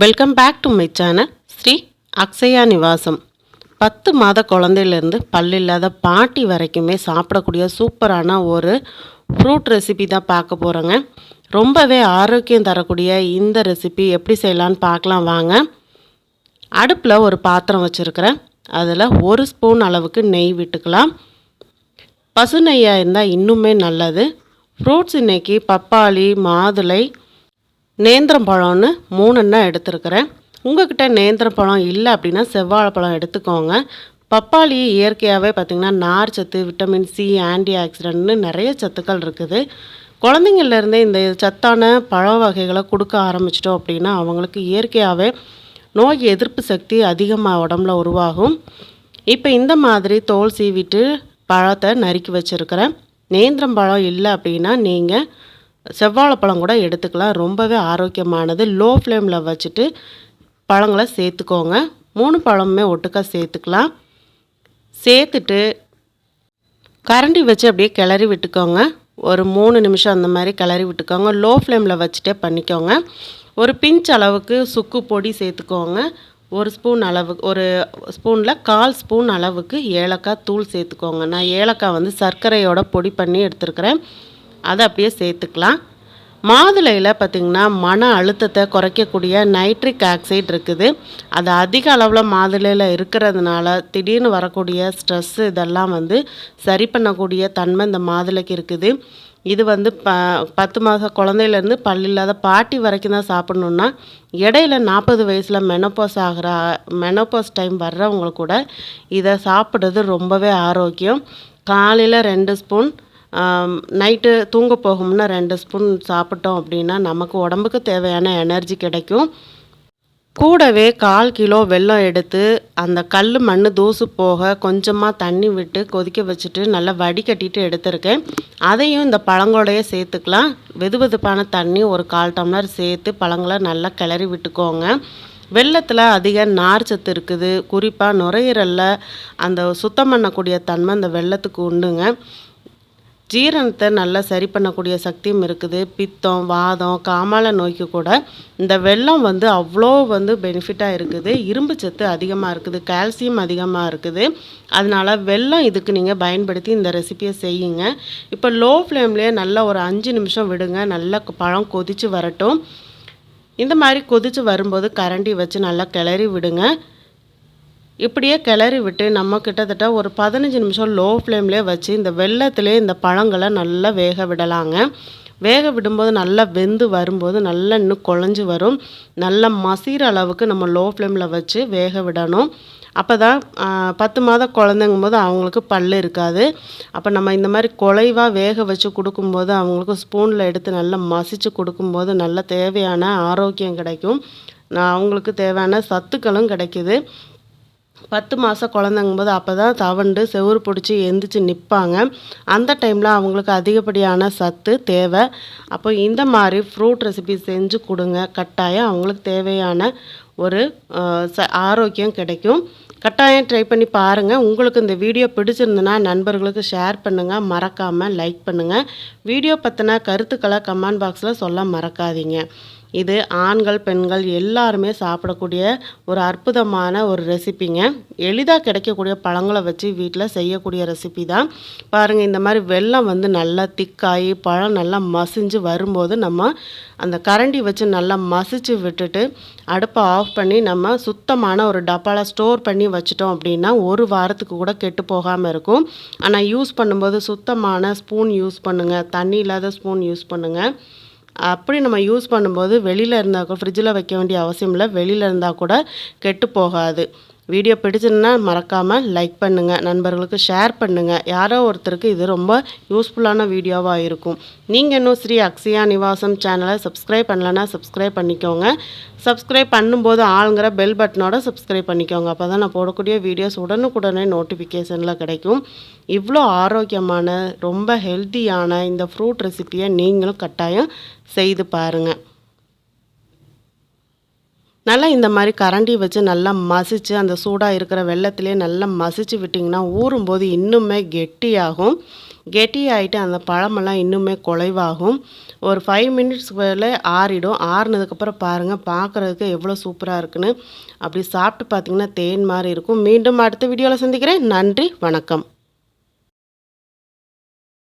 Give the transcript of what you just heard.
Welcome back to my channel Sri Akshaya Nivasam பத்து மாத குழந்தையிலேருந்து பல்லில்லாத பாட்டி வரைக்குமே சாப்பிடக்கூடிய சூப்பரான ஒரு ஃப்ரூட் ரெசிபி தான் பார்க்க போகிறோங்க ரொம்பவே ஆரோக்கியம் தரக்கூடிய இந்த ரெசிபி எப்படி செய்யலான்னு பார்க்கலாம் வாங்க. அடுப்பில் ஒரு பாத்திரம் வச்சுருக்கிறேன். அதில் ஒரு ஸ்பூன் அளவுக்கு நெய் விட்டுக்கலாம். பசு நெய்யாக இருந்தால் இன்னுமே நல்லது. ஃப்ரூட்ஸ் இன்னைக்கு பப்பாளி மாதுளை நேந்திரம் பழம்னு மூணுன்னா எடுத்துருக்கிறேன். உங்ககிட்ட நேந்திரம் பழம் இல்லை அப்படின்னா செவ்வாழைப்பழம் எடுத்துக்கோங்க. பப்பாளி இயற்கையாகவே பார்த்திங்கன்னா நார் சத்து விட்டமின் சி ஆன்டி ஆக்சிடென்ட்னு நிறைய சத்துக்கள் இருக்குது. குழந்தைங்கள்லேருந்தே இந்த சத்தான பழ வகைகளை கொடுக்க ஆரம்பிச்சிட்டோம் அப்படின்னா அவங்களுக்கு இயற்கையாகவே நோய் எதிர்ப்பு சக்தி அதிகமாக உடம்புல உருவாகும். இப்போ இந்த மாதிரி தோல் சீவிட்டு பழத்தை நறுக்கி வச்சுருக்கிறேன். நேந்திரம் பழம் இல்லை அப்படின்னா நீங்கள் செவ்வாழைப்பழம் கூட எடுத்துக்கலாம். ரொம்பவே ஆரோக்கியமானது. லோ ஃப்ளேமில் வச்சுட்டு பழங்களை சேர்த்துக்கோங்க. மூணு பழமுமே ஒட்டுக்கா சேர்த்துக்கலாம். சேர்த்துட்டு கரண்டி வச்சு அப்படியே கிளறி விட்டுக்கோங்க. ஒரு மூணு நிமிஷம் அந்த மாதிரி கிளறி விட்டுக்கோங்க. லோ ஃப்ளேமில் வச்சுட்டே பண்ணிக்கோங்க. ஒரு பிஞ்ச் அளவுக்கு சுக்கு பொடி சேர்த்துக்கோங்க. ஒரு ஸ்பூன் அளவு ஒரு ஸ்பூனில் கால் ஸ்பூன் அளவுக்கு ஏலக்காய் தூள் சேர்த்துக்கோங்க. நான் ஏலக்காய் வந்து சர்க்கரையோட பொடி பண்ணி எடுத்துருக்கிறேன். அதை அப்படியே சேர்த்துக்கலாம். மாதுளையில் பார்த்திங்கன்னா மன அழுத்தத்தை குறைக்கக்கூடிய நைட்ரிக் ஆக்சைடு இருக்குது. அது அதிக அளவில் மாதுளையில் இருக்கிறதுனால திடீர்னு வரக்கூடிய ஸ்ட்ரெஸ்ஸு இதெல்லாம் வந்து சரி பண்ணக்கூடிய தன்மை இந்த மாதுளைக்கு இருக்குது. இது வந்து ப பத்து மாத குழந்தையிலேருந்து பல்லில்லாத பாட்டி வரைக்கும் தான் சாப்பிட்ணுன்னா இடையில நாற்பது வயசில் மெனோபாஸ் ஆகிற மெனோபாஸ் டைம் வர்றவங்க கூட இதை சாப்பிட்றது ரொம்பவே ஆரோக்கியம். காலையில் ரெண்டு ஸ்பூன் நைட்டு தூங்க போகும்னா ரெண்டு ஸ்பூன் சாப்பிட்டோம் அப்படின்னா நமக்கு உடம்புக்கு தேவையான எனர்ஜி கிடைக்கும். கூடவே கால் கிலோ வெல்லம் எடுத்து அந்த கல் மண் தூசு போக கொஞ்சமாக தண்ணி விட்டு கொதிக்க வச்சுட்டு நல்லா வடிகட்டிட்டு எடுத்திருக்கேன். அதையும் இந்த பழங்களோடைய சேர்த்துக்கலாம். வெது வெதுப்பான தண்ணி ஒரு கால் டம்ளர் சேர்த்து பழங்களை நல்லா கிளறி விட்டுக்கோங்க. வெள்ளத்தில் அதிக நார் சத்து இருக்குது. குறிப்பாக நுரையீரலில் அந்த சுத்தம் பண்ணக்கூடிய தன்மை அந்த வெள்ளத்துக்கு உண்டுங்க. ஜீரணத்தை நல்லா சரி பண்ணக்கூடிய சக்தியும் இருக்குது. பித்தம் வாதம் காமால நோய்க்கு கூட இந்த வெள்ளம் வந்து அவ்வளோ வந்து பெனிஃபிட்டாக இருக்குது. இரும்பு சத்து அதிகமாக இருக்குது. கால்சியம் அதிகமாக இருக்குது. அதனால் வெள்ளம் இதுக்கு நீங்கள் பயன்படுத்தி இந்த ரெசிபியை செய்யுங்க. இப்போ லோ ஃப்ளேம்லேயே நல்லா ஒரு அஞ்சு நிமிஷம் விடுங்க. நல்லா பழம் கொதித்து வரட்டும். இந்த மாதிரி கொதித்து வரும்போது கரண்டி வச்சு நல்லா கிளறி விடுங்க. இப்படியே கிளறி விட்டு நம்ம கிட்டத்தட்ட ஒரு பதினஞ்சு நிமிஷம் லோ ஃப்ளேம்லேயே வச்சு இந்த வெள்ளத்திலே இந்த பழங்களை நல்லா வேக விடலாங்க. வேக விடும்போது நல்லா வெந்து வரும்போது நல்லா இன்னும் குழஞ்சி வரும். நல்லா மசிகிற அளவுக்கு நம்ம லோ ஃப்ளேமில் வச்சு வேக விடணும். அப்போ தான் பத்து மாத குழந்தைங்கும் போது அவங்களுக்கு பல் இருக்காது. அப்போ நம்ம இந்த மாதிரி குலைவாக வேக வச்சு கொடுக்கும்போது அவங்களுக்கு ஸ்பூனில் எடுத்து நல்லா மசித்து கொடுக்கும்போது நல்ல தேவையான ஆரோக்கியம் கிடைக்கும். நான் அவங்களுக்கு தேவையான சத்துக்களும் கிடைக்குது. பத்து மாத குழந்தைங்கும்போது அப்போ தான் தவண்டு செவுறு பிடிச்சி எந்திரிச்சு நிற்பாங்க அந்த டைமில் அவங்களுக்கு அதிகப்படியான சத்து தேவை. அப்போ இந்த மாதிரி ஃப்ரூட் ரெசிபி செஞ்சு கொடுங்க. கட்டாயம் அவங்களுக்கு தேவையான ஒரு ச ஆரோக்கியம் கிடைக்கும். கட்டாயம் ட்ரை பண்ணி பாருங்கள் உங்களுக்கு இந்த வீடியோ பிடிச்சிருந்துன்னா நண்பர்களுக்கு ஷேர் பண்ணுங்கள் மறக்காமல் லைக் பண்ணுங்கள் வீடியோ பற்றின கருத்துக்களை கமெண்ட் பாக்ஸில் சொல்ல மறக்காதீங்க. இது ஆண்கள் பெண்கள் எல்லாருமே சாப்பிடக்கூடிய ஒரு அற்புதமான ஒரு ரெசிபிங்க. எளிதாக கிடைக்கக்கூடிய பழங்களை வச்சு வீட்டில் செய்யக்கூடிய ரெசிபி தான். பாருங்கள் இந்த மாதிரி வெள்ளம் வந்து நல்லா திக்காகி பழம் நல்லா மசிஞ்சு வரும்போது நம்ம அந்த கரண்டி வச்சு நல்லா மசிச்சு விட்டுட்டு அடுப்பை ஆஃப் பண்ணி நம்ம சுத்தமான ஒரு டப்பாவில் ஸ்டோர் பண்ணி வச்சிட்டோம் அப்படின்னா ஒரு வாரத்துக்கு கூட கெட்டு போகாமல் இருக்கும். ஆனால் யூஸ் பண்ணும்போது சுத்தமான ஸ்பூன் யூஸ் பண்ணுங்கள் தண்ணி இல்லாத ஸ்பூன் யூஸ் பண்ணுங்கள் அப்படி நம்ம யூஸ் பண்ணும்போது வெளியில் இருந்தால் கூட ஃப்ரிட்ஜில் வைக்க வேண்டிய அவசியம் இல்லை. வெளியில் இருந்தால் கூட கெட்டு போகாது. வீடியோ பிடிச்சிருந்தா மறக்காமல் லைக் பண்ணுங்கள் நண்பர்களுக்கு ஷேர் பண்ணுங்கள் யாரோ ஒருத்தருக்கு இது ரொம்ப யூஸ்ஃபுல்லான வீடியோவாக இருக்கும். நீங்கள் இன்னும் ஸ்ரீ அக்ஷயா நிவாசம் சேனலை சப்ஸ்கிரைப் பண்ணலன்னா சப்ஸ்கிரைப் பண்ணிக்கோங்க. சப்ஸ்கிரைப் பண்ணும்போது ஆளுங்கிற பெல் பட்டனோட சப்ஸ்கிரைப் பண்ணிக்கோங்க. அப்போ தான் நான் போடக்கூடிய வீடியோஸ் உடனுக்குடனே நோட்டிஃபிகேஷனில் கிடைக்கும். இவ்வளோ ஆரோக்கியமான ரொம்ப ஹெல்த்தியான இந்த ஃப்ரூட் ரெசிப்பியை நீங்களும் கட்டாயம் செய்து பாருங்கள் நல்லா இந்த மாதிரி கரண்டி வச்சு நல்லா மசிச்சு அந்த சூடாக இருக்கிற வெள்ளத்திலே நல்லா மசிச்சு விட்டிங்கன்னா ஊறும்போது இன்னுமே கெட்டியாகும். கெட்டி ஆகிட்டு அந்த பழமெல்லாம் இன்னுமே குலைவாகும். ஒரு ஃபைவ் மினிட்ஸ் மேலே ஆறிடும். ஆறுனதுக்கப்புறம் பாருங்கள் பார்க்குறதுக்கு எவ்வளோ சூப்பராக இருக்குன்னு. அப்படி சாப்பிட்டு பார்த்தீங்கன்னா தேன் மாதிரி இருக்கும். மீண்டும் அடுத்த வீடியோவில் சந்திக்கிறேன். நன்றி வணக்கம்.